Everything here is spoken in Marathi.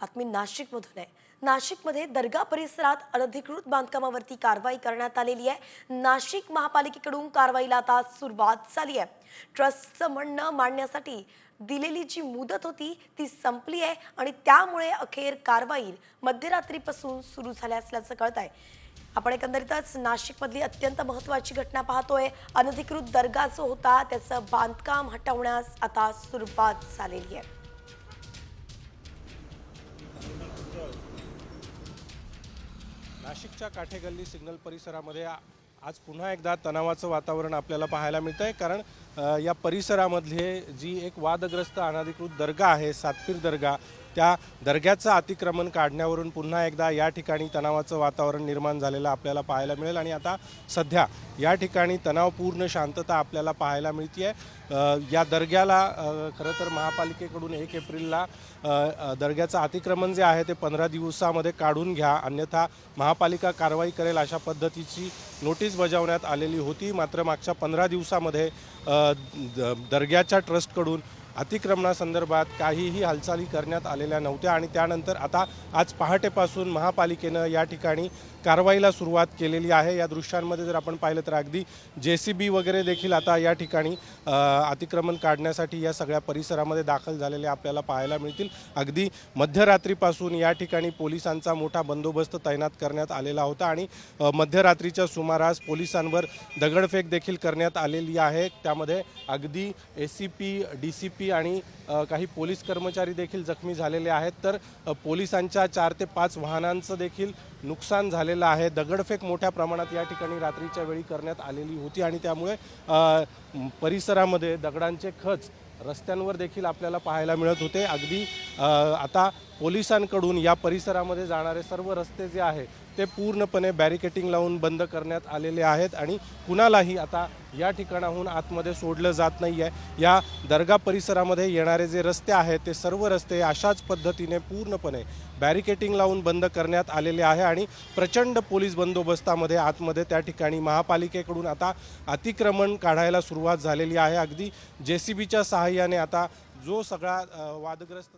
बातमी नाशिकमधून आहे. नाशिकमध्ये दर्गा परिसरात अनधिकृत बांधकामावरती कारवाई करण्यात आलेली आहे. नाशिक महापालिकेकडून कारवाईला आता सुरुवात झाली आहे. ट्रस्टचं म्हणणं मांडण्यासाठी दिलेली जी मुदत होती ती संपली आहे आणि त्यामुळे अखेर कारवाई मध्यरात्रीपासून सुरू झाल्या असल्याचं कळत आहे आपण एकंदरीतच नाशिकमधली अत्यंत महत्त्वाची घटना पाहतोय. अनधिकृत दर्गा जो होता त्याचं बांधकाम हटवण्यास आता सुरुवात झालेली आहे. नाशिकच्या काठेगल्ली सिग्नल परिसरामध्ये आज पुन्हा एकदा तणावाचं वातावरण आपल्याला पाहायला मिळतं आहे कारण या परिसरामधले जी एक वादग्रस्त अनाधिकृत दर्गा आहे सातपीर दर्गा त्या दर्ग्याचं अतिक्रमण काढण्यावरून पुन्हा एकदा या ठिकाणी तणावाचं वातावरण निर्माण झालेलं आपल्याला पाहायला मिळेल आणि आता सध्या या ठिकाणी तणावपूर्ण शांतता आपल्याला पाहायला मिळते आहे या दर्ग्याला खरं तर महापालिकेकडून एक एप्रिलला दर्ग्याचं अतिक्रमण जे आहे ते पंधरा दिवसामध्ये काढून घ्या. अन्यथा महापालिका कारवाई करेल अशा पद्धतीची नोटीस बजावण्यात आलेली होती. मात्र मागच्या पंधरा दिवसामध्ये दर्ग्याच्या ट्रस्टकडून अतिक्रमणासंदर्भात काहीही हालचाली करण्यात आलेल्या नव्हत्या आणि त्यानंतर आता आज पहाटेपासून महापालिकेनं या ठिकाणी कारवाईला सुरुवात केलेली आहे. या दृश्यांमध्ये जर आपण पाहिलं तर अगदी जे सी बी वगैरे देखील आता या ठिकाणी अतिक्रमण काढण्यासाठी या सगळ्या परिसरामध्ये दाखल झालेले आपल्याला पाहायला मिळतील. अगदी मध्यरात्रीपासून या ठिकाणी पोलिसांचा मोठा बंदोबस्त तैनात करण्यात आलेला होता आणि मध्यरात्रीच्या सुमारास पोलिसांवर दगडफेक देखील करण्यात आलेली आहे. त्यामध्ये अगदी S C P D C P आणि काही पोलीस कर्मचारी देखील जखमी झालेले आहेत. तर पोलिसांच्या चार ते पाच वाहनांचं देखील नुकसान झालेलं आहे. दगडफेक मोठ्या प्रमाणात या ठिकाणी रात्रीच्या वेळी करण्यात आलेली होती आणि त्यामुळे परिसरामध्ये दगडांचे खच रस्त्यांवर देखील आपल्याला पाहायला मिळत होते. अगदी आता पोलिसांकडून या परिसरामध्ये जाणारे सर्व रस्ते जे आहे ते पूर्णपणे बॅरिकेटिंग लावून बंद करण्यात आलेले आहेत आणि कुणालाही आता या ठिकाणाहून आतमध्ये सोडलं जात नाही आहे या दर्गा परिसरामध्ये येणारे जे रस्ते आहेत ते सर्व रस्ते अशाच पद्धतीने पूर्णपणे बॅरिकेटिंग लावून बंद करण्यात आलेले आहे आणि प्रचंड पोलीस बंदोबस्तामध्ये आतमध्ये त्या ठिकाणी महापालिकेकडून आता अतिक्रमण काढायला सुरुवात झालेली आहे. अगदी जे सी बीच्या सहाय्याने आता जो सगळा वादग्रस्त